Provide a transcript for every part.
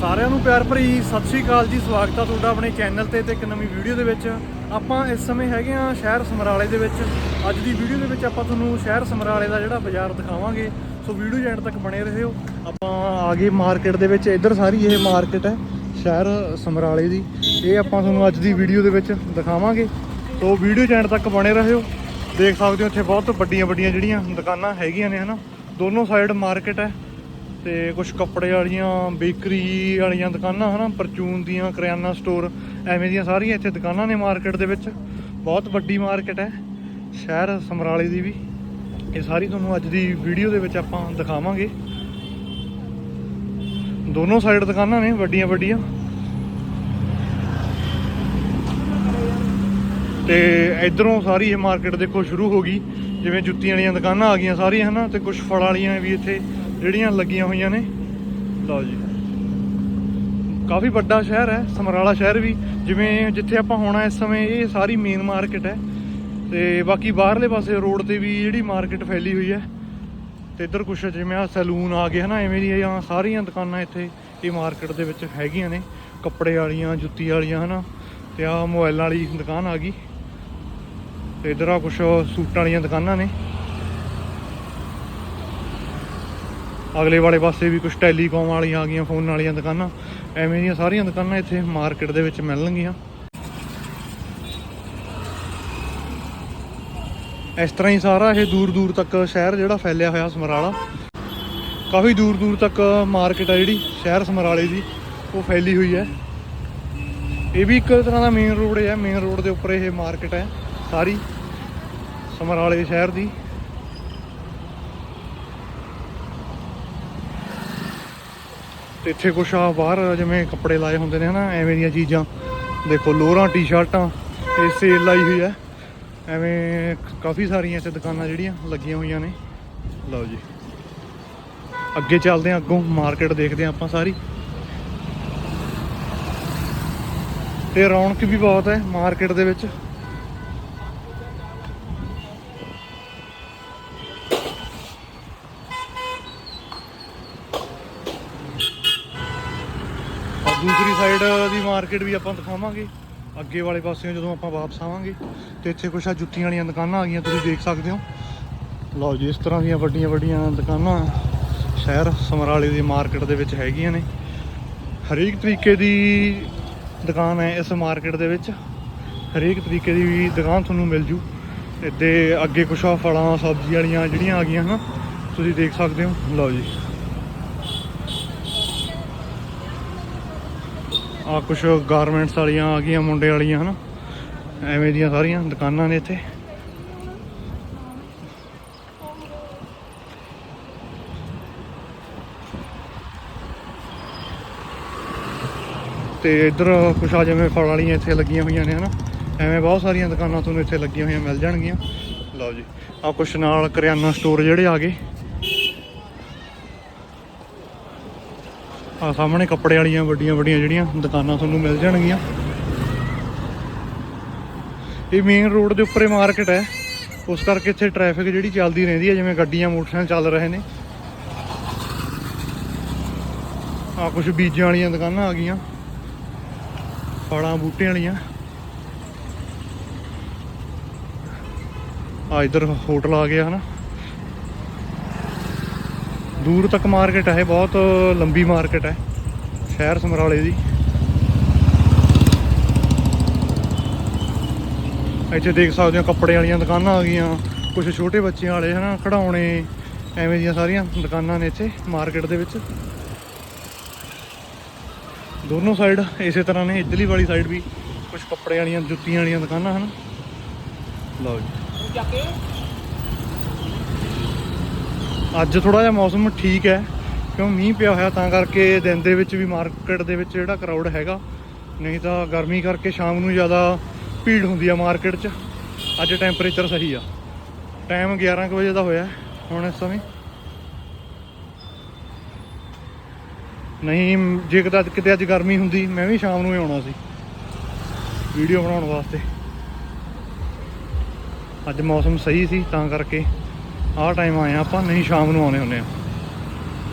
ਸਾਰਿਆਂ ਨੂੰ ਪਿਆਰ ਭਰੀ ਸਤਿ ਸ਼੍ਰੀ ਅਕਾਲ ਜੀ, ਸਵਾਗਤ ਆ ਤੁਹਾਡਾ ਆਪਣੇ ਚੈਨਲ ਤੇ ਤੇ ਇੱਕ ਨਵੀਂ ਵੀਡੀਓ ਦੇ ਵਿੱਚ। ਆਪਾਂ ਇਸ ਸਮੇਂ ਹੈਗੇ ਆ ਸ਼ਹਿਰ ਸਮਰਾਲੇ ਦੇ ਵਿੱਚ। ਅੱਜ ਦੀ ਵੀਡੀਓ ਦੇ ਵਿੱਚ ਆਪਾਂ ਤੁਹਾਨੂੰ ਸ਼ਹਿਰ ਸਮਰਾਲੇ ਦਾ ਜਿਹੜਾ ਬਾਜ਼ਾਰ ਦਿਖਾਵਾਂਗੇ। ਸੋ ਵੀਡੀਓ ਜੈਂਡ ਤੱਕ ਬਣੇ ਰਹੋ। ਆਪਾਂ ਆ ਗਏ ਮਾਰਕੀਟ ਦੇ ਵਿੱਚ। ਇੱਧਰ ਸਾਰੀ ਇਹ ਮਾਰਕੀਟ ਹੈ ਸ਼ਹਿਰ ਸਮਰਾਲੇ ਦੀ। ਇਹ ਆਪਾਂ ਤੁਹਾਨੂੰ ਅੱਜ ਦੀ ਵੀਡੀਓ ਦੇ ਵਿੱਚ ਦਿਖਾਵਾਂਗੇ। ਸੋ ਵੀਡੀਓ ਜੈਂਡ ਤੱਕ ਬਣੇ ਰਹੋ। ਦੇਖ ਸਕਦੇ ਹੋ ਇੱਥੇ ਬਹੁਤ ਵੱਡੀਆਂ ਵੱਡੀਆਂ ਜਿਹੜੀਆਂ ਦੁਕਾਨਾਂ ਹੈਗੀਆਂ ਨੇ, ਹਨਾ। ਦੋਨੋਂ ਸਾਈਡ ਮਾਰਕੀਟ ਹੈ। ਤੇ ਕੁਝ ਕੱਪੜੇ ਵਾਲੀਆਂ, ਬੇਕਰੀ ਵਾਲੀਆਂ ਦੁਕਾਨਾਂ, ਹਨਾ, ਪਰਚੂਨ ਦੀਆਂ, ਕਰਿਆਨਾ ਸਟੋਰ, ਐਵੇਂ ਦੀਆਂ ਸਾਰੀਆਂ ਇੱਥੇ ਦੁਕਾਨਾਂ ਨੇ ਮਾਰਕੀਟ ਦੇ ਵਿੱਚ। ਬਹੁਤ ਵੱਡੀ ਮਾਰਕੀਟ ਹੈ, ਸ਼ਹਿਰ ਸਮਰਾਲੇ ਦੀ ਵੀ। ਇਹ ਸਾਰੀ ਤੁਹਾਨੂੰ ਅੱਜ ਦੀ ਵੀਡੀਓ ਦੇ ਵਿੱਚ ਆਪਾਂ ਦਿਖਾਵਾਂਗੇ। ਦੋਨੋਂ ਸਾਈਡ ਦੁਕਾਨਾਂ ਨੇ, ਵੱਡੀਆਂ ਵੱਡੀਆਂ। ਤੇ ਇਧਰੋਂ ਸਾਰੀ ਇਹ ਮਾਰਕੀਟ ਦੇਖੋ ਸ਼ੁਰੂ ਹੋ ਗਈ। ਜਿਵੇਂ ਜੁੱਤੀਆਂ ਵਾਲੀਆਂ ਦੁਕਾਨਾਂ ਆ ਗਈਆਂ ਸਾਰੀਆਂ, ਹਨਾ, ਤੇ ਕੁਝ ਫਲ ਵਾਲੀਆਂ ਵੀ ਇੱਥੇ ਜਿਹੜੀਆਂ ਲੱਗੀਆਂ ਹੋਈਆਂ ਨੇ। ਲਓ ਜੀ। ਕਾਫੀ ਵੱਡਾ ਸ਼ਹਿਰ ਹੈ, ਸਮਰਾਲਾ ਸ਼ਹਿਰ ਵੀ। ਜਿਵੇਂ ਜਿੱਥੇ ਆਪਾਂ ਹੋਣਾ ਇਸ ਸਮੇਂ, ਇਹ ਸਾਰੀ ਮੇਨ ਮਾਰਕੀਟ ਹੈ। ਤੇ ਬਾਕੀ ਬਾਹਰਲੇ ਪਾਸੇ ਰੋਡ ਤੇ ਵੀ ਜਿਹੜੀ ਮਾਰਕੀਟ ਫੈਲੀ ਹੋਈ ਹੈ। ਤੇ ਇੱਧਰ ਕੁਛ ਜਿਵੇਂ ਆ ਸੈਲੂਨ ਆ ਗਏ, ਹਨਾ, ਐਵੇਂ ਦੀਆਂ ਸਾਰੀਆਂ ਦੁਕਾਨਾਂ ਇੱਥੇ ਇਹ ਮਾਰਕੀਟ ਦੇ ਵਿੱਚ ਹੈਗੀਆਂ ਨੇ। ਕੱਪੜੇ ਵਾਲੀਆਂ, ਜੁੱਤੀ ਵਾਲੀਆਂ, ਹਨਾ। ਤੇ ਆ ਮੋਬਾਈਲਾਂ ਵਾਲੀ ਦੁਕਾਨ ਆ ਗਈ। ਤੇ ਇੱਧਰ ਆ ਕੁਛ ਸੂਟਾਂ ਵਾਲੀਆਂ ਦੁਕਾਨਾਂ ਨੇ। ਅਗਲੇ ਵਾਲੇ ਪਾਸੇ ਵੀ ਕੁਝ ਟੈਲੀਕਾਮ ਵਾਲੀਆਂ ਆ ਗਈਆਂ, ਫੋਨ ਵਾਲੀਆਂ ਦੁਕਾਨਾਂ। ਐਵੇਂ ਦੀਆਂ ਸਾਰੀਆਂ ਦੁਕਾਨਾਂ ਇੱਥੇ ਮਾਰਕੀਟ ਦੇ ਵਿੱਚ ਮਿਲਣਗੀਆਂ ਇਸ ਤਰ੍ਹਾਂ ਹੀ ਸਾਰਾ ਇਹ ਦੂਰ ਦੂਰ ਤੱਕ ਸ਼ਹਿਰ ਜਿਹੜਾ ਫੈਲਿਆ ਹੋਇਆ ਸਮਰਾਲਾ। ਕਾਫੀ ਦੂਰ ਦੂਰ ਤੱਕ ਮਾਰਕੀਟ ਆ ਜਿਹੜੀ, ਸ਼ਹਿਰ ਸਮਰਾਲੇ ਦੀ, ਉਹ ਫੈਲੀ ਹੋਈ ਹੈ। ਇਹ ਵੀ ਇੱਕ ਤਰ੍ਹਾਂ ਦਾ ਮੇਨ ਰੋਡ ਹੈ ਮੇਨ ਰੋਡ ਦੇ ਉੱਪਰ ਇਹ ਮਾਰਕੀਟ ਹੈ ਸਾਰੀ, ਸਮਰਾਲੇ ਸ਼ਹਿਰ ਦੀ। ਤੇ ਇੱਥੇ ਕੁਛ ਆ, ਬਾਹਰ ਜਿਵੇਂ ਕੱਪੜੇ ਲਾਏ ਹੁੰਦੇ ਨੇ ਹਨਾ, ਐਵੇਂ ਦੀਆਂ ਚੀਜ਼ਾਂ। ਦੇਖੋ, ਲੋਰਾਂ, ਟੀ-ਸ਼ਰਟਾਂ ਇਹ ਸੇਲ ਲਾਈ ਹੋਈ ਹੈ। ਐਵੇਂ ਕਾਫੀ ਸਾਰੀਆਂ ਇੱਥੇ ਦੁਕਾਨਾਂ ਜਿਹੜੀਆਂ ਲੱਗੀਆਂ ਹੋਈਆਂ ਨੇ। ਲਓ ਜੀ। ਅੱਗੇ ਚੱਲਦੇ ਹਾਂ, ਅੱਗੋਂ ਮਾਰਕੀਟ ਦੇਖਦੇ ਹਾਂ ਆਪਾਂ ਸਾਰੀ। ਤੇ ਰੌਣਕ ਵੀ ਬਹੁਤ ਹੈ ਮਾਰਕੀਟ ਦੇ ਵਿੱਚ। ਸਾਈਡ ਦੀ ਮਾਰਕੀਟ ਵੀ ਆਪਾਂ ਦਿਖਾਵਾਂਗੇ। ਅੱਗੇ ਵਾਲੇ ਪਾਸਿਓਂ ਜਦੋਂ ਆਪਾਂ ਵਾਪਸ ਆਵਾਂਗੇ, ਤੇ ਇੱਥੇ ਕੁਛ ਆ ਜੁੱਤੀਆਂ ਵਾਲੀਆਂ ਦੁਕਾਨਾਂ ਆ ਗਈਆਂ, ਤੁਸੀਂ ਦੇਖ ਸਕਦੇ ਹੋ। ਲਓ ਜੀ, ਇਸ ਤਰ੍ਹਾਂ ਦੀਆਂ ਵੱਡੀਆਂ ਵੱਡੀਆਂ ਦੁਕਾਨਾਂ ਸ਼ਹਿਰ ਸਮਰਾਲੇ ਦੀ ਮਾਰਕੀਟ ਦੇ ਵਿੱਚ ਹੈਗੀਆਂ ਨੇ। ਹਰੇਕ ਤਰੀਕੇ ਦੀ ਦੁਕਾਨ ਹੈ ਇਸ ਮਾਰਕੀਟ ਦੇ ਵਿੱਚ। ਹਰੇਕ ਤਰੀਕੇ ਦੀ ਦੁਕਾਨ ਤੁਹਾਨੂੰ ਮਿਲ ਜੂ। ਇੱਥੇ ਅੱਗੇ ਕੁਛ ਆ ਫਲਾਂ, ਸਬਜ਼ੀ ਵਾਲੀਆਂ ਜਿਹੜੀਆਂ ਆ ਗਈਆਂ ਹਨ ਤੁਸੀਂ ਦੇਖ ਸਕਦੇ ਹੋ। ਲਓ ਜੀ। ਆ ਕੁਛ ਗਾਰਮੈਂਟਸ ਵਾਲੀਆਂ ਆ ਗਈਆਂ ਮੁੰਡੇ ਵਾਲੀਆਂ, ਹਨਾ? ਐਵੇਂ ਦੀਆਂ ਸਾਰੀਆਂ ਦੁਕਾਨਾਂ ਨੇ ਇੱਥੇ। ਤੇ ਇੱਧਰ ਕੁਛ ਆ ਜਿਵੇਂ ਫਲ ਵਾਲੀਆਂ ਇੱਥੇ ਲੱਗੀਆਂ ਹੋਈਆਂ ਨੇ, ਹਨਾ? ਐਵੇਂ ਬਹੁਤ ਸਾਰੀਆਂ ਦੁਕਾਨਾਂ ਤੁਹਾਨੂੰ ਇੱਥੇ ਲੱਗੀਆਂ ਹੋਈਆਂ ਮਿਲ ਜਾਣਗੀਆਂ। ਲਓ ਜੀ ਆ ਕੁਛ ਨਾਲ ਕਰਿਆਨਾ ਸਟੋਰ ਜਿਹੜੇ ਆ ਗਏ। ਆ ਸਾਹਮਣੇ ਕੱਪੜੇ ਵਾਲੀਆਂ ਵੱਡੀਆਂ ਵੱਡੀਆਂ ਜਿਹੜੀਆਂ ਦੁਕਾਨਾਂ ਤੁਹਾਨੂੰ ਮਿਲ ਜਾਣਗੀਆਂ। ਇਹ ਮੇਨ ਰੋਡ ਦੇ ਉੱਪਰ ਹੀ ਮਾਰਕੀਟ ਹੈ। ਉਸ ਕਰਕੇ ਇੱਥੇ ਟ੍ਰੈਫਿਕ ਜਿਹੜੀ ਚੱਲਦੀ ਰਹਿੰਦੀ ਹੈ, ਜਿਵੇਂ ਗੱਡੀਆਂ, ਮੋਟਰਸਾਈਕਲ ਚੱਲ ਰਹੇ ਨੇ। ਆ ਕੁਝ ਬੀਜਾਂ ਵਾਲੀਆਂ ਦੁਕਾਨਾਂ ਆ ਗਈਆਂ। ਫਲਾਂ, ਬੂਟਿਆਂ ਵਾਲੀਆਂ। ਆ ਇਧਰ ਹੋਟਲ ਆ ਗਿਆ ਹਨਾ। ਦੂਰ ਤੱਕ ਮਾਰਕੀਟ ਹੈ ਬਹੁਤ ਲੰਬੀ ਮਾਰਕੀਟ ਹੈ, ਸ਼ਹਿਰ ਸਮਰਾਲੇ ਦੀ। ਇੱਥੇ ਦੇਖ ਸਕਦੇ ਹੋ ਕੱਪੜੇ ਵਾਲੀਆਂ ਦੁਕਾਨਾਂ ਆ ਗਈਆਂ ਕੁਝ ਛੋਟੇ ਬੱਚਿਆਂ ਵਾਲੇ ਹਨਾ ਖਿਡੌਣੇ, ਐਵੇਂ ਦੀਆਂ ਸਾਰੀਆਂ ਦੁਕਾਨਾਂ ਨੇ ਇੱਥੇ ਮਾਰਕੀਟ ਦੇ ਵਿੱਚ। ਦੋਨੋਂ ਸਾਈਡ ਇਸੇ ਤਰ੍ਹਾਂ ਨੇ, ਇੱਧਰਲੀ ਵਾਲੀ ਸਾਈਡ ਵੀ ਕੁਝ ਕੱਪੜੇ ਵਾਲੀਆਂ, ਜੁੱਤੀਆਂ ਵਾਲੀਆਂ ਦੁਕਾਨਾਂ ਹਨ। ਲਓ ਜੀ। ਅੱਜ ਥੋੜਾ ਜਿਹਾ ਮੌਸਮ ਠੀਕ ਹੈ, ਕਿਉਂ ਮੀਂਹ ਪਿਆ ਹੋਇਆ ਤਾਂ ਕਰਕੇ ਦਿਨ ਦੇ ਵਿੱਚ ਵੀ ਮਾਰਕੀਟ ਦੇ ਵਿੱਚ ਜਿਹੜਾ ਕਰਾਊਡ ਹੈਗਾ, ਨਹੀਂ ਤਾਂ ਗਰਮੀ ਕਰਕੇ ਸ਼ਾਮ ਨੂੰ ਜ਼ਿਆਦਾ ਭੀੜ ਹੁੰਦੀ ਆ ਮਾਰਕੀਟ 'ਚ। ਅੱਜ ਟੈਂਪਰੇਚਰ ਸਹੀ ਆ। ਟਾਈਮ 11 ਕੁ ਵਜੇ ਦਾ ਹੋਇਆ, ਹੁਣ ਇਸ ਸਮੇਂ। ਨਹੀਂ, ਜੇ ਕਿਤੇ ਕਿਤੇ ਅੱਜ ਗਰਮੀ ਹੁੰਦੀ, ਮੈਂ ਵੀ ਸ਼ਾਮ ਨੂੰ ਹੀ ਆਉਣਾ ਸੀ। ਵੀਡੀਓ ਬਣਾਉਣ ਵਾਸਤੇ। ਅੱਜ ਮੌਸਮ ਸਹੀ ਸੀ ਤਾਂ ਕਰਕੇ। ਆਹ ਟਾਈਮ ਆਏ ਆ ਆਪਾਂ, ਨਹੀਂ ਸ਼ਾਮ ਨੂੰ ਆਉਣੇ ਹੁੰਦੇ ਆ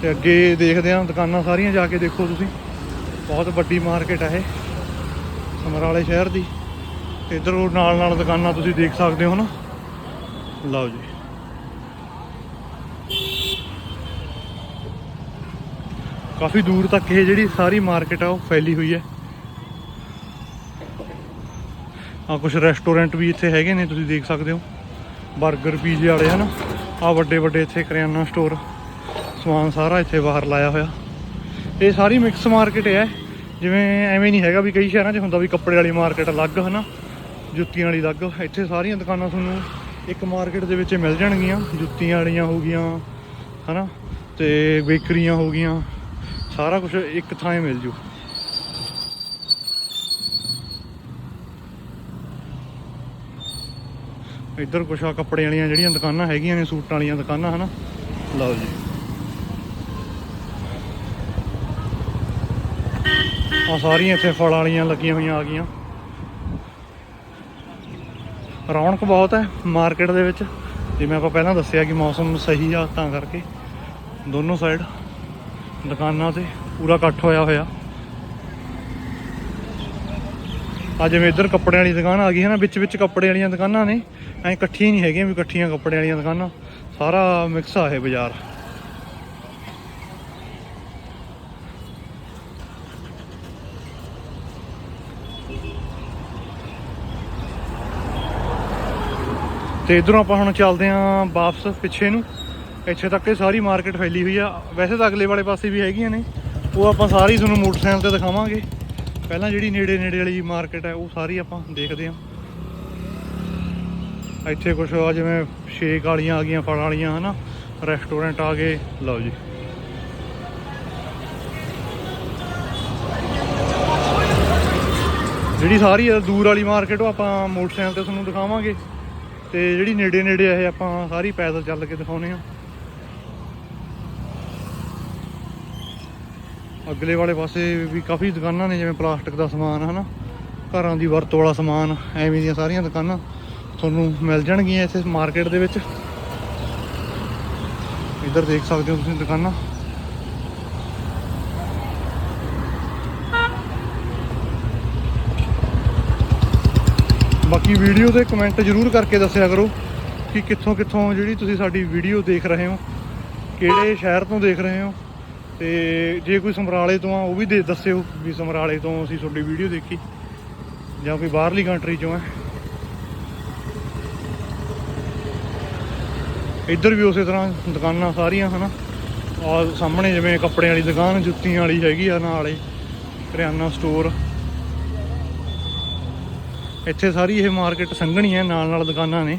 ਤੇ ਅੱਗੇ ਦੇਖਦੇ ਆ ਦੁਕਾਨਾਂ ਸਾਰੀਆਂ ਜਾ ਕੇ ਦੇਖੋ ਤੁਸੀਂ। ਬਹੁਤ ਵੱਡੀ ਮਾਰਕੀਟ ਹੈ ਇਹ, ਸਮਰਾਲੇ ਸ਼ਹਿਰ ਦੀ। ਤੇ ਇੱਧਰ ਉਹ ਨਾਲ ਨਾਲ ਦੁਕਾਨਾਂ ਤੁਸੀਂ ਦੇਖ ਸਕਦੇ ਹੋ ਨਾ। ਲਓ ਜੀ। ਕਾਫੀ ਦੂਰ ਤੱਕ ਇਹ ਜਿਹੜੀ ਸਾਰੀ ਮਾਰਕੀਟ ਆ, ਉਹ ਫੈਲੀ ਹੋਈ ਹੈ। ਆ ਕੁਝ ਰੈਸਟੋਰੈਂਟ ਵੀ ਇੱਥੇ ਹੈਗੇ ਨੇ, ਤੁਸੀਂ ਦੇਖ ਸਕਦੇ ਹੋ। 버ਗਰ ਪੀਜ਼ੇ ਵਾਲੇ, ਹਨ? ਆ ਵੱਡੇ ਵੱਡੇ ਇੱਥੇ ਕਰਿਆਨਾ ਸਟੋਰ, ਸਮਾਨ ਸਾਰਾ ਇੱਥੇ ਬਾਹਰ ਲਾਇਆ ਹੋਇਆ। ਇਹ ਸਾਰੀ ਮਿਕਸ ਮਾਰਕੀਟ ਹੈ। ਜਿਵੇਂ ਐਵੇਂ ਨਹੀਂ ਹੈਗਾ ਵੀ ਕਈ ਸ਼ਹਿਰਾਂ 'ਚ ਹੁੰਦਾ ਵੀ ਕੱਪੜੇ ਵਾਲੀ ਮਾਰਕੀਟ ਅਲੱਗ, ਹਨਾ? ਜੁੱਤੀਆਂ ਵਾਲੀ ਅਲੱਗ। ਇੱਥੇ ਸਾਰੀਆਂ ਦੁਕਾਨਾਂ ਤੁਹਾਨੂੰ ਇੱਕ ਮਾਰਕੀਟ ਦੇ ਵਿੱਚ ਮਿਲ ਜਾਣਗੀਆਂ। ਜੁੱਤੀਆਂ ਵਾਲੀਆਂ ਹੋ ਗਈਆਂ, ਹਨਾ? ਤੇ ਬੇਕਰੀਆਂ ਹੋ ਗਈਆਂ। ਸਾਰਾ ਕੁਝ ਇੱਕ ਥਾਂ ਹੀ ਮਿਲ ਜੂ। ਇੱਧਰ ਕੁਛ ਆ ਕੱਪੜੇ ਵਾਲੀਆਂ ਜਿਹੜੀਆਂ ਦੁਕਾਨਾਂ ਹੈਗੀਆਂ ਨੇ, ਸੂਟਾਂ ਵਾਲੀਆਂ ਦੁਕਾਨਾਂ, ਹਨਾ? ਲਓ ਜੀ। ਆ ਸਾਰੀਆਂ ਇੱਥੇ ਫਲ ਵਾਲੀਆਂ ਲੱਗੀਆਂ ਹੋਈਆਂ ਆ ਗਈਆਂ। ਰੌਣਕ ਬਹੁਤ ਹੈ ਮਾਰਕੀਟ ਦੇ ਵਿੱਚ। ਜਿਵੇਂ ਆਪਾਂ ਪਹਿਲਾਂ ਦੱਸਿਆ ਕਿ ਮੌਸਮ ਸਹੀ ਆ ਤਾਂ ਕਰਕੇ। ਦੋਨੋਂ ਸਾਈਡ ਦੁਕਾਨਾਂ ਤੇ ਪੂਰਾ ਇਕੱਠ ਹੋਇਆ ਹੋਇਆ। ਆ ਜਿਵੇਂ ਇੱਧਰ ਕੱਪੜੇ ਵਾਲੀ ਦੁਕਾਨ ਆ ਗਈ ਹੈ ਨਾ, ਵਿੱਚ ਵਿੱਚ ਕੱਪੜੇ ਵਾਲੀਆਂ ਦੁਕਾਨਾਂ ਨੇ। ਐ ਇਕੱਠੀਆਂ ਨਹੀਂ ਹੈਗੀਆਂ ਵੀ ਇਕੱਠੀਆਂ ਕੱਪੜੇ ਵਾਲੀਆਂ ਦੁਕਾਨਾਂ। ਸਾਰਾ ਮਿਕਸ ਆ ਇਹ ਬਾਜ਼ਾਰ। ਤੇ ਇਧਰੋਂ ਆਪਾਂ ਹੁਣ ਚੱਲਦੇ ਆਂ ਵਾਪਸ ਪਿੱਛੇ ਨੂੰ। ਇੱਥੇ ਤੱਕ ਇਹ ਸਾਰੀ ਮਾਰਕੀਟ ਫੈਲੀ ਹੋਈ ਆ। ਵੈਸੇ ਤਾਂ ਅਗਲੇ ਵਾਲੇ ਪਾਸੇ ਵੀ ਹੈਗੀਆਂ ਨੇ। ਉਹ ਆਪਾਂ ਸਾਰੀ ਤੁਹਾਨੂੰ ਮੋਟਰਸਾਈਕਲ ਤੇ ਦਿਖਾਵਾਂਗੇ। ਪਹਿਲਾਂ ਜਿਹੜੀ ਨੇੜੇ ਨੇੜੇ ਵਾਲੀ ਮਾਰਕੀਟ ਹੈ, ਉਹ ਸਾਰੀ ਆਪਾਂ ਦੇਖਦੇ ਹਾਂ। ਇੱਥੇ ਕੁਝ ਆ ਜਿਵੇਂ ਸ਼ੇਕ ਵਾਲੀਆਂ ਆ ਗਈਆਂ, ਫਲ ਵਾਲੀਆਂ, ਹਨਾ? ਰੈਸਟੋਰੈਂਟ ਆ ਗਏ। ਲਓ ਜੀ। ਜਿਹੜੀ ਸਾਰੀ ਆ ਦੂਰ ਵਾਲੀ ਮਾਰਕੀਟ ਉਹ ਆਪਾਂ ਮੋਟਰਸਾਈਕਲ ਤੇ ਤੁਹਾਨੂੰ ਦਿਖਾਵਾਂਗੇ। ਤੇ ਜਿਹੜੀ ਨੇੜੇ ਨੇੜੇ ਆ ਇਹ ਆਪਾਂ ਸਾਰੀ ਪੈਦਲ ਚੱਲ ਕੇ ਦਿਖਾਉਨੇ ਆ ਅਗਲੇ ਵਾਲੇ ਪਾਸੇ ਵੀ ਕਾਫੀ ਦੁਕਾਨਾਂ ਨੇ, ਜਿਵੇਂ ਪਲਾਸਟਿਕ ਦਾ ਸਮਾਨ ਹਨਾ? ਘਰਾਂ ਦੀ ਵਰਤੋਂ ਵਾਲਾ ਸਮਾਨ, ਐਵੇਂ ਦੀਆਂ ਸਾਰੀਆਂ ਦੁਕਾਨਾਂ ਤੁਹਾਨੂੰ ਮਿਲ ਜਾਣਗੀਆਂ ਇੱਥੇ ਮਾਰਕੀਟ ਦੇ ਵਿੱਚ। ਇੱਧਰ ਦੇਖ ਸਕਦੇ ਹੋ ਤੁਸੀਂ ਦੁਕਾਨਾਂ। ਬਾਕੀ ਵੀਡੀਓ ਤੇ ਕਮੈਂਟ ਜ਼ਰੂਰ ਕਰਕੇ ਦੱਸਿਆ ਕਰੋ ਕਿ ਕਿੱਥੋਂ ਕਿੱਥੋਂ ਜਿਹੜੀ ਤੁਸੀਂ ਸਾਡੀ ਵੀਡੀਓ ਦੇਖ ਰਹੇ ਹੋ, ਕਿਹੜੇ ਸ਼ਹਿਰ ਤੋਂ ਦੇਖ ਰਹੇ ਹੋ। ਤੇ ਜੇ ਕੋਈ ਸਮਰਾਲੇ ਤੋਂ ਆ, ਉਹ ਵੀ ਦੇ ਦੱਸਿਓ ਵੀ ਸਮਰਾਲੇ ਤੋਂ ਅਸੀਂ ਤੁਹਾਡੀ ਵੀਡੀਓ ਦੇਖੀ ਜਾਂ ਕੋਈ ਬਾਹਰਲੀ ਕੰਟਰੀ ਚੋਂ ਆ। ਇੱਧਰ ਵੀ ਉਸੇ ਤਰ੍ਹਾਂ ਦੁਕਾਨਾਂ ਸਾਰੀਆਂ, ਹਨਾ? ਆ ਸਾਹਮਣੇ ਜਿਵੇਂ ਕੱਪੜੇ ਵਾਲੀ ਦੁਕਾਨ, ਜੁੱਤੀਆਂ ਵਾਲੀ ਹੈਗੀ ਆ ਨਾਲੇ ਕਰਿਆਨਾ ਸਟੋਰ ਇੱਥੇ ਸਾਰੀ ਇਹ ਮਾਰਕੀਟ ਸੰਘਣੀ ਹੈ ਨਾਲ ਨਾਲ ਦੁਕਾਨਾਂ ਨੇ।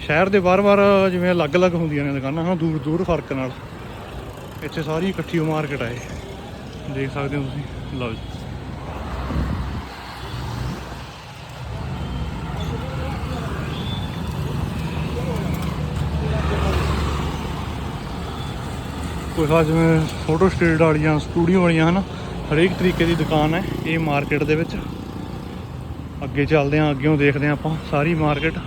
ਸ਼ਹਿਰ ਦੇ ਬਾਰ-ਬਾਰ ਜਿਵੇਂ ਅਲੱਗ-ਅਲੱਗ ਹੁੰਦੀਆਂ ਨੇ ਦੁਕਾਨਾਂ ਹਾਂ ਦੂਰ ਦੂਰ ਫ਼ਰਕ ਨਾਲ। ਇੱਥੇ ਸਾਰੀ ਇਕੱਠੀ ਮਾਰਕੀਟ ਆਏ ਦੇਖ ਸਕਦੇ ਹੋ ਤੁਸੀਂ। ਲਓ ਜੀ। ਕੋਈ ਖਾਸ ਜਿਵੇਂ ਫੋਟੋ ਸਟੇਟ ਵਾਲੀਆਂ ਸਟੂਡੀਓ ਵਾਲੀਆਂ, ਹਨ? ਹਰੇਕ ਤਰੀਕੇ ਦੀ ਦੁਕਾਨ ਹੈ ਇਹ ਮਾਰਕੀਟ ਦੇ ਵਿੱਚ। ਅੱਗੇ ਚੱਲਦੇ ਆਂ ਅੱਗੇੋਂ ਦੇਖਦੇ ਆਂ ਆਪਾਂ ਸਾਰੀ ਮਾਰਕੀਟ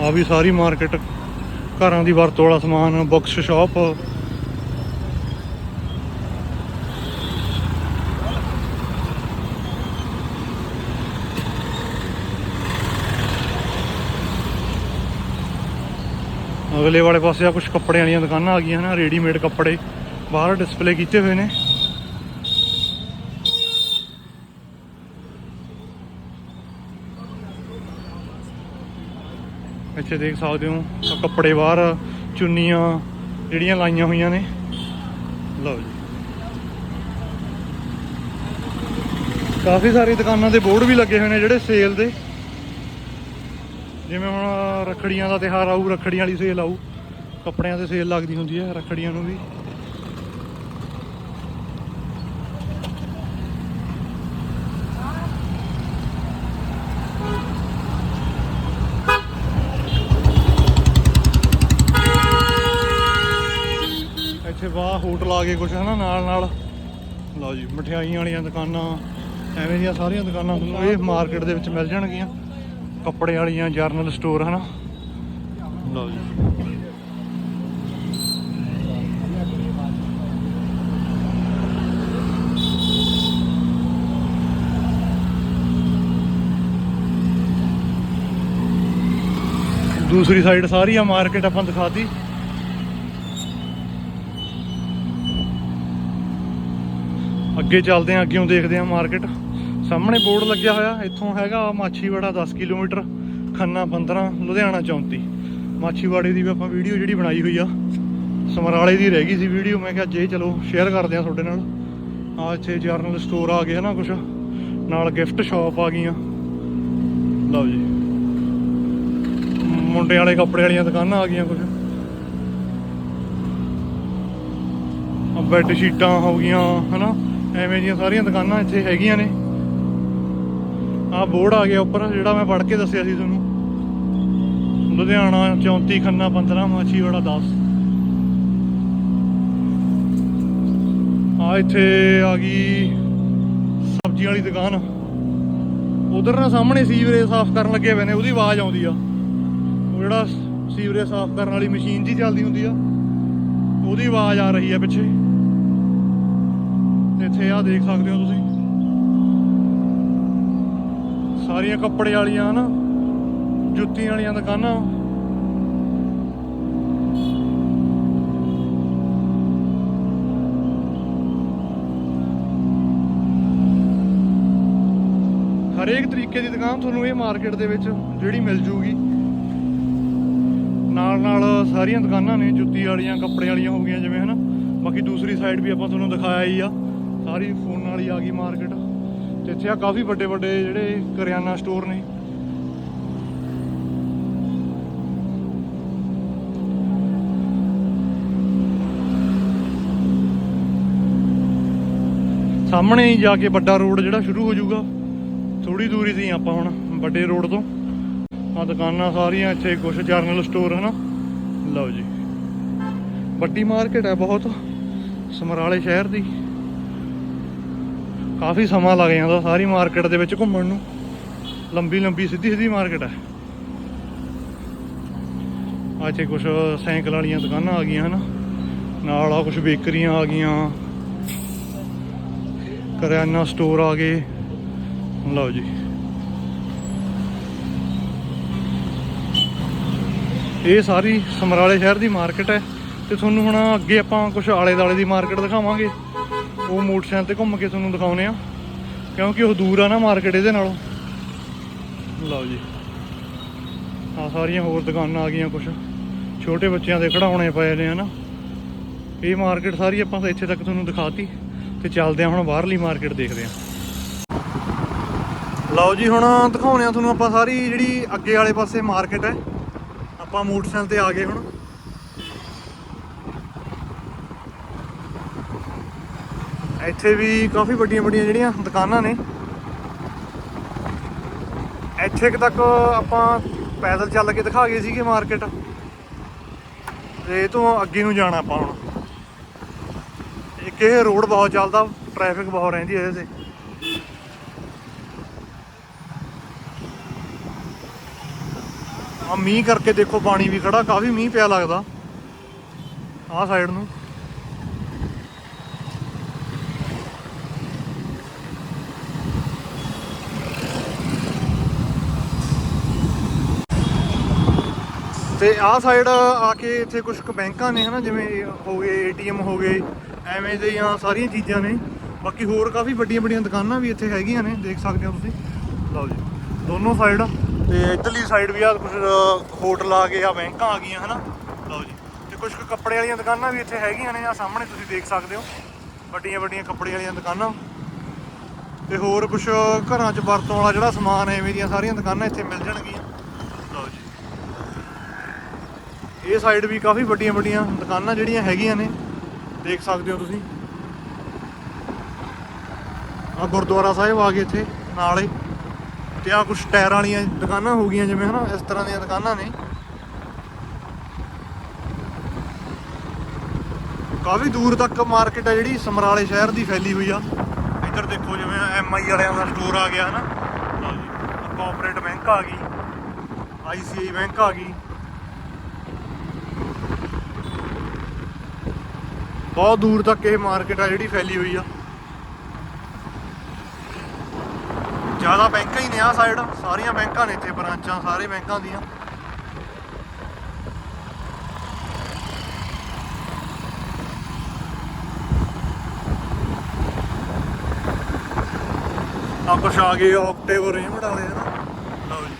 ਆ ਵੀ ਸਾਰੀ ਮਾਰਕੀਟ ਘਰਾਂ ਦੀ ਵਰਤੋਂ ਵਾਲਾ ਸਮਾਨ ਬੁੱਕਸ ਸ਼ਾਪ ਅਗਲੇ ਵਾਲੇ ਪਾਸੇ ਆ ਕੁਝ ਕੱਪੜਿਆਂ ਵਾਲੀਆਂ ਦੁਕਾਨਾਂ ਆ ਗਈਆਂ ਹਨ ਰੈਡੀਮੇਡ ਕੱਪੜੇ। ਬਾਹਰ ਡਿਸਪਲੇ ਕੀਤੇ ਹੋਏ ਨੇ। ਇੱਥੇ ਦੇਖ ਸਕਦੇ ਹੋ ਕੱਪੜੇ ਬਾਹਰ, ਚੁੰਨੀਆਂ ਜਿਹੜੀਆਂ ਲਾਈਆਂ ਹੋਈਆਂ ਨੇ। ਲਓ ਜੀ। ਕਾਫੀ ਸਾਰੀ ਦੁਕਾਨਾਂ ਦੇ ਬੋਰਡ ਵੀ ਲੱਗੇ ਹੋਏ ਨੇ ਜਿਹੜੇ ਸੇਲ ਦੇ। ਜਿਵੇਂ ਹੁਣ ਰੱਖੜੀਆਂ ਦਾ ਤਿਹਾਰ ਆਊ, ਰੱਖੜੀਆਂ ਵਾਲੀ ਸੇਲ ਆਊ। ਕੱਪੜਿਆਂ ਤੇ ਸੇਲ ਲੱਗਦੀ ਹੁੰਦੀ ਹੈ, ਰੱਖੜੀਆਂ ਨੂੰ ਵੀ ਇੱਥੇ ਬਾਹ ਹੋਟਲ ਆ ਗਏ ਕੁਛ, ਹਨਾ, ਨਾਲ ਨਾਲ। ਲਓ ਜੀ, ਮਠਿਆਈਆਂ ਵਾਲੀਆਂ ਦੁਕਾਨਾਂ, ਐਵੇਂ ਦੀਆਂ ਸਾਰੀਆਂ ਦੁਕਾਨਾਂ ਤੁਹਾਨੂੰ ਇਹ ਮਾਰਕੀਟ ਦੇ ਵਿੱਚ ਮਿਲ ਜਾਣਗੀਆਂ। ਕੱਪੜੇ ਵਾਲੀਆਂ ਜਰਨਲ ਸਟੋਰ, ਹਨਾ। ਲਓ ਜੀ। ਦੂਸਰੀ ਸਾਈਡ ਸਾਰੀ ਆ ਮਾਰਕੀਟ ਆਪਾਂ ਦਿਖਾਤੀ। ਅੱਗੇ ਚੱਲਦੇ ਆਂ ਅੱਗੇੋਂ ਦੇਖਦੇ ਆਂ ਮਾਰਕੀਟ ਸਾਹਮਣੇ ਬੋਰਡ ਲੱਗਿਆ ਹੋਇਆ, ਇੱਥੋਂ ਹੈਗਾ ਮਾਛੀਵਾੜਾ 10 ਕਿਲੋਮੀਟਰ, ਖੰਨਾ 15 ਲੁਧਿਆਣਾ 34 ਮਾਛੀਵਾੜੇ ਦੀ ਵੀ ਆਪਾਂ ਵੀਡੀਓ ਜਿਹੜੀ ਬਣਾਈ ਹੋਈ ਆ, ਸਮਰਾਲੇ ਦੀ ਰਹਿ ਗਈ ਸੀ ਵੀਡੀਓ, ਮੈਂ ਕਿਹਾ ਜੇ ਚਲੋ ਸ਼ੇਅਰ ਕਰਦੇ ਆ ਤੁਹਾਡੇ ਨਾਲ। ਆ ਇੱਥੇ ਜਰਨਲ ਸਟੋਰ ਆ ਗਏ ਨਾ ਕੁਛ, ਨਾਲ ਗਿਫਟ ਸ਼ਾਪ ਆ ਗਈਆਂ। ਲਓ ਜੀ। ਮੁੰਡੇ ਵਾਲੇ ਕੱਪੜੇ ਵਾਲੀਆਂ ਦੁਕਾਨਾਂ ਆ ਗਈਆਂ ਕੁਝ ਆ ਬੈੱਡ ਸ਼ੀਟਾਂ ਹੋ ਗਈਆਂ, ਹਨਾ? ਐਵੇਂ ਦੀਆਂ ਸਾਰੀਆਂ ਦੁਕਾਨਾਂ ਇੱਥੇ ਹੈਗੀਆਂ ਨੇ। ਆ ਬੋਰਡ ਆ ਗਿਆ ਉੱਪਰ, ਜਿਹੜਾ ਮੈਂ ਪੜ੍ਹ ਕੇ ਦੱਸਿਆ ਸੀ ਤੁਹਾਨੂੰ। ਲੁਧਿਆਣਾ 34 ਖੰਨਾ 15 ਮਾਛੀਵਾੜਾ 10 ਆ ਇੱਥੇ ਆ ਗਈ ਸਬਜ਼ੀ ਵਾਲੀ ਦੁਕਾਨ। ਉਧਰ ਨਾ ਸਾਹਮਣੇ ਸੀਵਰੇਜ ਸਾਫ਼ ਕਰਨ ਲੱਗੇ ਹੋਏ ਨੇ, ਉਹਦੀ ਆਵਾਜ਼ ਆਉਂਦੀ ਆ। ਉਹ ਜਿਹੜਾ ਸੀਵਰੇਜ ਸਾਫ਼ ਕਰਨ ਵਾਲੀ ਮਸ਼ੀਨ ਜੀ ਚੱਲਦੀ ਹੁੰਦੀ ਆ, ਉਹਦੀ ਆਵਾਜ਼ ਆ ਰਹੀ ਆ ਪਿੱਛੇ। ਇੱਥੇ ਆ ਦੇਖ ਸਕਦੇ ਹੋ ਤੁਸੀਂ। ਸਾਰੀਆਂ ਕੱਪੜੇ ਵਾਲੀਆਂ ਨਾ, ਜੁੱਤੀਆਂ ਵਾਲੀਆਂ ਦੁਕਾਨਾਂ। ਹਰੇਕ ਤਰੀਕੇ ਦੀ ਦੁਕਾਨ ਤੁਹਾਨੂੰ ਇਹ ਮਾਰਕੀਟ ਦੇ ਵਿੱਚ ਜਿਹੜੀ ਮਿਲ ਜੂਗੀ। ਨਾਲ ਨਾਲ ਸਾਰੀਆਂ ਦੁਕਾਨਾਂ ਨੇ ਜੁੱਤੀ ਵਾਲੀਆਂ, ਕੱਪੜੇ ਵਾਲੀਆਂ ਹੋ ਗਈਆਂ, ਜਿਵੇਂ ਹਨਾ। ਬਾਕੀ ਦੂਸਰੀ ਸਾਈਡ ਵੀ ਆਪਾਂ ਤੁਹਾਨੂੰ ਦਿਖਾਇਆ ਹੀ ਆ। ਸਾਰੀ ਫੋਨ ਨਾਲ ਹੀ ਆ ਗਈ ਮਾਰਕੀਟ। ਤੇ ਇੱਥੇ ਆ ਕਾਫੀ ਵੱਡੇ ਵੱਡੇ ਜਿਹੜੇ ਕਰਿਆਨਾ ਸਟੋਰ ਨੇ। ਸਾਹਮਣੇ ਹੀ ਜਾ ਕੇ ਵੱਡਾ ਰੋਡ ਜਿਹੜਾ ਸ਼ੁਰੂ ਹੋ ਜਾਊਗਾ। ਥੋੜੀ ਦੂਰੀ ਤੇ ਹੀ ਆਪਾਂ ਹੁਣ ਵੱਡੇ ਰੋਡ ਤੋਂ। ਆ ਦੁਕਾਨਾਂ ਸਾਰੀਆਂ ਇੱਥੇ ਕੁਝ ਜਰਨਲ ਸਟੋਰ ਹਨਾ? ਲਓ ਜੀ। ਵੱਡੀ ਮਾਰਕੀਟ ਹੈ ਬਹੁਤ। ਸਮਰਾਲੇ ਸ਼ਹਿਰ ਦੀ। ਕਾਫੀ ਸਮਾਂ ਲੱਗ ਜਾਂਦਾ ਸਾਰੀ ਮਾਰਕੀਟ ਦੇ ਵਿੱਚ ਘੁੰਮਣ ਨੂੰ। ਲੰਬੀ ਲੰਬੀ, ਸਿੱਧੀ ਸਿੱਧੀ ਮਾਰਕੀਟ ਹੈ। ਆ ਇੱਥੇ ਕੁਝ ਸਾਈਕਲ ਵਾਲੀਆਂ ਦੁਕਾਨਾਂ ਆ ਗਈਆਂ ਹਨਾ। ਨਾਲ ਆ ਕੁਝ ਬੇਕਰੀਆਂ ਆ ਗਈਆਂ। ਕਰਿਆਨਾ ਸਟੋਰ ਆ ਗਏ। ਲਓ ਜੀ। ਇਹ ਸਾਰੀ ਸਮਰਾਲੇ ਸ਼ਹਿਰ ਦੀ ਮਾਰਕੀਟ ਹੈ ਤੇ ਤੁਹਾਨੂੰ ਹੁਣ ਅੱਗੇ ਆਪਾਂ ਕੁਝ ਆਲੇ ਦਾਲੇ ਦੀ ਮਾਰਕੀਟ ਦਿਖਾਵਾਂਗੇ। ਉਹ ਮੋਟਰਸਾਈਕਲ ਤੇ ਘੁੰਮ ਕੇ ਤੁਹਾਨੂੰ ਦਿਖਾਉਨੇ ਆ ਕਿਉਂਕਿ ਉਹ ਦੂਰ ਆ ਨਾ ਮਾਰਕੀਟ ਇਹਦੇ ਨਾਲੋਂ। ਲਓ ਜੀ। ਆ ਸਾਰੀਆਂ ਹੋਰ ਦੁਕਾਨਾਂ ਆ ਗਈਆਂ ਕੁਝ ਛੋਟੇ ਬੱਚਿਆਂ ਦੇ ਖਿਡੌਣੇ ਪਏ ਨੇ, ਹਨਾ। ਇਹ ਮਾਰਕੀਟ ਸਾਰੀ ਆਪਾਂ ਇੱਥੇ ਤੱਕ ਤੁਹਾਨੂੰ ਦਿਖਾਤੀ। ਤੇ ਚੱਲਦੇ ਆ ਹੁਣ ਬਾਹਰਲੀ ਮਾਰਕੀਟ ਦੇਖਦੇ ਆ ਲਓ ਜੀ, ਹੁਣ ਦਿਖਾਉਣੇ ਆ ਤੁਹਾਨੂੰ ਆਪਾਂ ਸਾਰੀ ਜਿਹੜੀ ਅੱਗੇ ਵਾਲੇ ਪਾਸੇ ਮਾਰਕੀਟ ਹੈ। ਆਪਾਂ ਮੋਟਰਸਾਈਕਲ ਤੇ ਆ ਗਏ ਹੁਣ। ਇੱਥੇ ਵੀ ਕਾਫੀ ਵੱਡੀਆਂ ਵੱਡੀਆਂ ਜਿਹੜੀਆਂ ਦੁਕਾਨਾਂ ਨੇ। ਇੱਥੇ ਕੁ ਤੱਕ ਆਪਾਂ ਪੈਦਲ ਚੱਲ ਕੇ ਦਿਖਾ ਗਏ ਸੀਗੇ ਮਾਰਕੀਟ। ਤੇ ਇਹ ਤੋਂ ਅੱਗੇ ਨੂੰ ਜਾਣਾ ਆਪਾਂ ਹੁਣ। ਇੱਕ ਇਹ ਰੋਡ ਬਹੁਤ ਚੱਲਦਾ, ਟ੍ਰੈਫਿਕ ਬਹੁਤ ਰਹਿੰਦੀ ਇਹਦੇ ਤੇ। ਆ ਮੀਂਹ ਕਰਕੇ ਦੇਖੋ ਪਾਣੀ ਵੀ ਖੜਾ, ਕਾਫੀ ਮੀਂਹ ਪਿਆ ਲੱਗਦਾ। ਆਹ ਸਾਈਡ ਨੂੰ। ਤੇ ਆਹ ਸਾਈਡ ਆ ਕੇ ਇੱਥੇ ਕੁਝ ਕੁ ਬੈਂਕਾਂ ਨੇ ਹਨਾ, ਜਿਵੇਂ ਹੋ ਗਏ ਏਟੀਐਮ ਹੋ ਗਏ, ਐਵੇਂ ਦੀਆਂ ਸਾਰੀਆਂ ਚੀਜ਼ਾਂ ਨੇ। ਬਾਕੀ ਹੋਰ ਕਾਫੀ ਵੱਡੀਆਂ ਵੱਡੀਆਂ ਦੁਕਾਨਾਂ ਵੀ ਇੱਥੇ ਹੈਗੀਆਂ ਨੇ, ਦੇਖ ਸਕਦੇ ਹੋ ਤੁਸੀਂ। ਲਓ ਜੀ, ਦੋਨੋਂ ਸਾਈਡ ਤੇ ਇੱਧਰਲੀ ਸਾਈਡ ਵੀ ਆ ਕੁਝ ਹੋਟਲ ਆ ਗਏ ਆ ਬੈਂਕਾਂ ਆ ਗਈਆਂ, ਹਨਾ। ਲਓ ਜੀ, ਤੇ ਕੁਝ ਕੁ ਕੱਪੜੇ ਵਾਲੀਆਂ ਦੁਕਾਨਾਂ ਵੀ ਇੱਥੇ ਹੈਗੀਆਂ ਨੇ ਆ ਸਾਹਮਣੇ ਤੁਸੀਂ ਦੇਖ ਸਕਦੇ ਹੋ। ਵੱਡੀਆਂ ਵੱਡੀਆਂ ਕੱਪੜੇ ਵਾਲੀਆਂ ਦੁਕਾਨਾਂ। ਤੇ ਹੋਰ ਕੁਝ ਘਰਾਂ 'ਚ ਵਰਤੋਂ ਵਾਲਾ ਜਿਹੜਾ ਸਮਾਨ ਐਵੇਂ ਦੀਆਂ ਸਾਰੀਆਂ ਦੁਕਾਨਾਂ ਇੱਥੇ ਮਿਲ ਜਾਣਗੀਆਂ ਲਓ ਜੀ ਇਹ ਸਾਈਡ ਵੀ ਕਾਫੀ ਵੱਡੀਆਂ ਵੱਡੀਆਂ ਦੁਕਾਨਾਂ ਜਿਹੜੀਆਂ ਹੈਗੀਆਂ ਨੇ। ਦੇਖ ਸਕਦੇ ਹੋ ਤੁਸੀਂ। ਆ ਗੁਰਦੁਆਰਾ ਸਾਹਿਬ ਆ ਗਏ ਇੱਥੇ, ਨਾਲ। ਹੀ ਤੇ ਆ ਕੁਝ ਟਾਇਰ ਵਾਲੀਆਂ ਦੁਕਾਨਾਂ ਹੋ ਗਈਆਂ, ਜਿਵੇਂ ਹਨਾ, ਇਸ ਤਰ੍ਹਾਂ ਦੀਆਂ ਦੁਕਾਨਾਂ ਨੇ। ਕਾਫੀ ਦੂਰ ਤੱਕ ਮਾਰਕੀਟ ਆ ਜਿਹੜੀ ਸਮਰਾਲੇ ਸ਼ਹਿਰ ਦੀ ਫੈਲੀ ਹੋਈ ਆ। ਇੱਧਰ ਦੇਖੋ, ਜਿਵੇਂ ਐਮਆਈ ਵਾਲਿਆਂ ਦਾ ਸਟੋਰ ਆ ਗਿਆ, ਹਨਾ। ਲਓ ਜੀ ਕੋਆਪਰੇਟ ਬੈਂਕ ਆ ਗਈ। ਆਈਸੀਆਈ ਬੈਂਕ ਆ ਗਈ। ਬਹੁਤ ਦੂਰ ਤੱਕ ਇਹ ਮਾਰਕੀਟ ਆ ਜਿਹੜੀ ਫੈਲੀ ਹੋਈ ਆ। ਜ਼ਿਆਦਾ ਬੈਂਕਾਂ ਹੀ ਨੇ ਆ ਸਾਈਡ ਸਾਰੀਆਂ ਬੈਂਕਾਂ ਨੇ ਇੱਥੇ ਬ੍ਰਾਂਚਾਂ ਸਾਰੇ ਬੈਂਕਾਂ ਦੀਆਂ। ਆ ਕੁਛ ਆ ਗਏ ਆਕਟੇਵ ਰੇਮਡ ਵਾਲੇ ਨਾ। ਲਓ ਜੀ।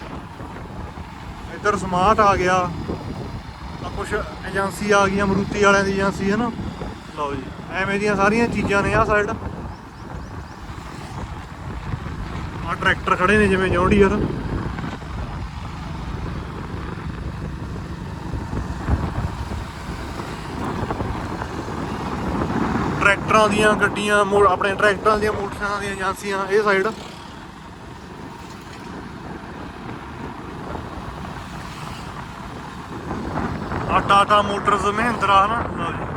ਇੱਧਰ ਸਮਾਰਟ ਆ ਗਿਆ। ਆ ਕੁਛ ਏਜੰਸੀ ਆ ਗਈਆਂ ਮਰੂਤੀ ਵਾਲਿਆਂ ਦੀ ਏਜੰਸੀ ਹੈ ਨਾ ਲਓ ਜੀ, ਐਵੇਂ ਦੀਆਂ ਸਾਰੀਆਂ ਚੀਜ਼ਾਂ ਨੇ ਆ ਸਾਈਡ ਆ ਟਰੈਕਟਰ ਖੜੇ ਨੇ ਜਿਵੇਂ ਜੌਂਡੀਅਰ। ਟਰੈਕਟਰਾਂ ਦੀਆਂ ਗੱਡੀਆਂ ਆਪਣੇ ਟਰੈਕਟਰਾਂ ਦੀਆਂ ਮੋਟਰਸਾਈਕਲਾਂ ਦੀਆਂ ਏਜੰਸੀਆਂ, ਇਹ ਸਾਈਡ ਆ ਟਾਟਾ ਮੋਟਰਸ ਮਹਿੰਦਰਾ, ਹਨਾ? ਲਓ ਜੀ।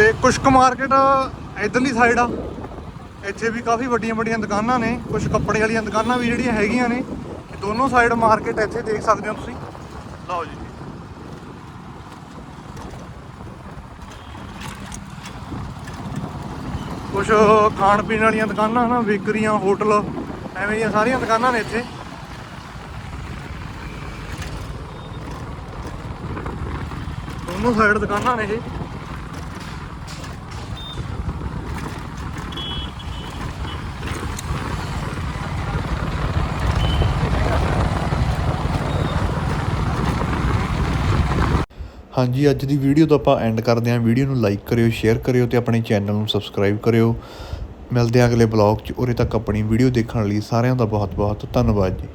ਤੇ ਕੁਸ਼ਕ ਮਾਰਕੀਟ ਇਧਰਲੀ ਸਾਈਡ ਆ। ਇੱਥੇ ਵੀ ਕਾਫੀ ਵੱਡੀਆਂ ਵੱਡੀਆਂ ਦੁਕਾਨਾਂ ਨੇ ਕੁਝ ਕੱਪੜੇ ਵਾਲੀਆਂ ਦੁਕਾਨਾਂ ਵੀ ਜਿਹੜੀਆਂ ਹੈਗੀਆਂ ਨੇ। ਦੋਨੋਂ ਸਾਈਡ ਮਾਰਕੀਟ ਇੱਥੇ ਦੇਖ ਸਕਦੇ ਹੋ ਤੁਸੀਂ। ਲਓ ਜੀ। ਕੁਝ ਖਾਣ ਪੀਣ ਵਾਲੀਆਂ ਦੁਕਾਨਾਂ ਹਨਾ, ਬੇਕਰੀਆਂ, ਹੋਟਲ, ਐਵੇਂ ਦੀਆਂ ਸਾਰੀਆਂ ਦੁਕਾਨਾਂ ਨੇ ਇੱਥੇ। ਦੋਨੋਂ ਸਾਈਡ ਦੁਕਾਨਾਂ ਨੇ ਇਹ। ਹਾਂਜੀ, ਅੱਜ ਦੀ ਵੀਡੀਓ ਤੋਂ ਆਪਾਂ ਐਂਡ ਕਰਦੇ ਹਾਂ। ਵੀਡੀਓ ਨੂੰ ਲਾਈਕ ਕਰਿਓ ਸ਼ੇਅਰ ਕਰਿਓ ਤੇ ਆਪਣੇ ਚੈਨਲ ਨੂੰ ਸਬਸਕ੍ਰਾਈਬ ਕਰਿਓ। ਮਿਲਦੇ ਹਾਂ ਅਗਲੇ ਬਲੌਗ 'ਚ। ਉਰੇ ਤੱਕ ਆਪਣੀ ਵੀਡੀਓ ਦੇਖਣ ਲਈ ਸਾਰਿਆਂ ਦਾ ਬਹੁਤ ਬਹੁਤ ਧੰਨਵਾਦ ਜੀ।